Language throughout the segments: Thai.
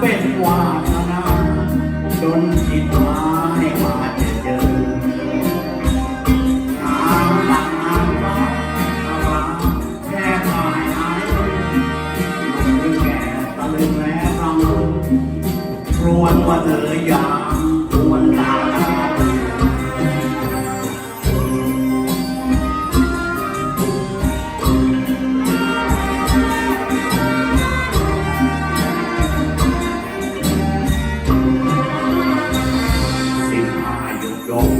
เป็นวาสนาจนจิต go.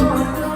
我